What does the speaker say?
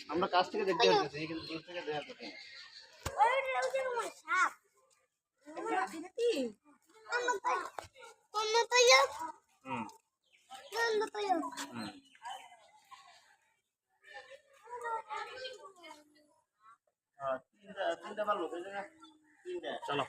আমরা কাছ থেকে দেখতে পাচ্ছি কিন্তু দূর থেকে দেখা যাচ্ছে। না। হুম হুম হ্যাঁ, তিনটা তিনটা ভালো চলো।